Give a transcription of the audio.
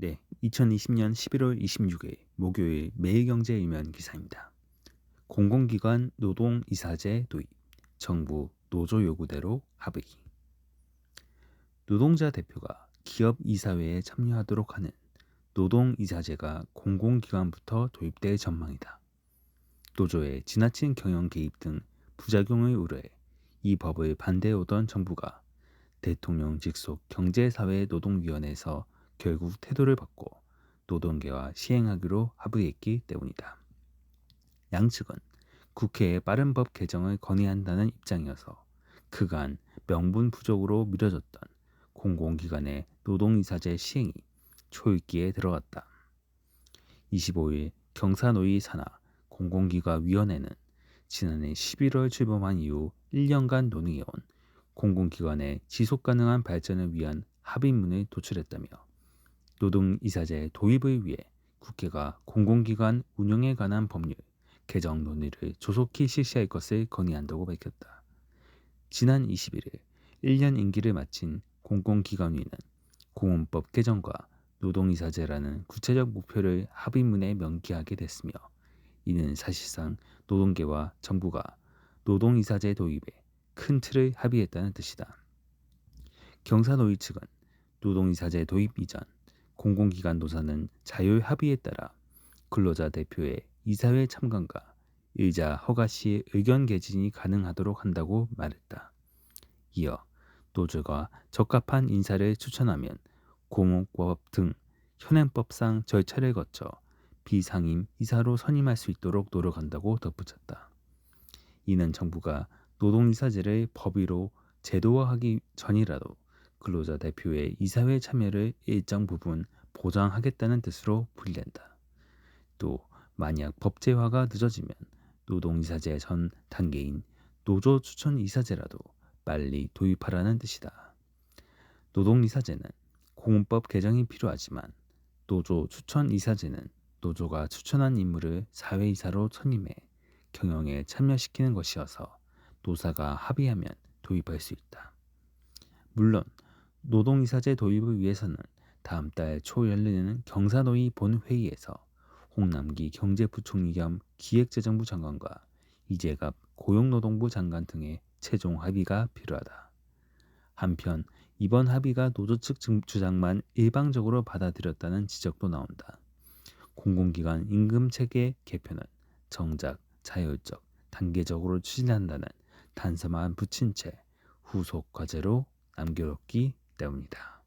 네, 2020년 11월 26일 목요일 매일경제 일면 기사입니다. 공공기관 노동 이사제 도입, 정부 노조 요구대로 합의. 노동자 대표가 기업 이사회에 참여하도록 하는 노동 이사제가 공공기관부터 도입될 전망이다. 노조의 지나친 경영 개입 등 부작용을 우려해 이 법을 반대해오던 정부가 대통령 직속 경제사회 노동위원회에서 결국 태도를 바꿔 노동계와 시행하기로 합의했기 때문이다. 양측은 국회에 빠른 법 개정을 건의한다는 입장이어서 그간 명분 부족으로 미뤄졌던 공공기관의 노동이사제 시행이 초읽기에 들어갔다. 25일 경사노위 산하 공공기관위원회는 지난해 11월 출범한 이후 1년간 논의해온 공공기관의 지속가능한 발전을 위한 합의문을 도출했다며 노동이사제 도입을 위해 국회가 공공기관 운영에 관한 법률 개정 논의를 조속히 실시할 것을 건의한다고 밝혔다. 지난 21일 1년 임기를 마친 공공기관위는 공원법 개정과 노동이사제라는 구체적 목표를 합의문에 명기하게 됐으며 이는 사실상 노동계와 정부가 노동이사제 도입에 큰 틀을 합의했다는 뜻이다. 경사노위 측은 노동이사제 도입 이전 공공기관 노사는 자율 합의에 따라 근로자 대표의 이사회 참관과 의자 허가 시 의견 개진이 가능하도록 한다고 말했다. 이어 노조가 적합한 인사를 추천하면 공업법 등 현행법상 절차를 거쳐 비상임 이사로 선임할 수 있도록 노력한다고 덧붙였다. 이는 정부가 노동이사제를 법의로 제도화하기 전이라도 근로자 대표의 이사회 참여를 일정 부분 보장하겠다는 뜻으로 풀이된다. 또 만약 법제화가 늦어지면 노동이사제 전 단계인 노조 추천 이사제라도 빨리 도입하라는 뜻이다. 노동이사제는 공문법 개정이 필요하지만 노조 추천 이사제는 노조가 추천한 인물을 사회이사로 선임해 경영에 참여시키는 것이어서 노사가 합의하면 도입할 수 있다. 물론 노동이사제 도입을 위해서는 다음 달 초 열리는 경사노위 본회의에서 홍남기 경제부총리 겸 기획재정부 장관과 이재갑 고용노동부 장관 등의 최종 합의가 필요하다. 한편 이번 합의가 노조 측 주장만 일방적으로 받아들였다는 지적도 나온다. 공공기관 임금 체계 개편은 정작 자율적, 단계적으로 추진한다는 단서만 붙인 채 후속 과제로 남겨뒀기 때문이다.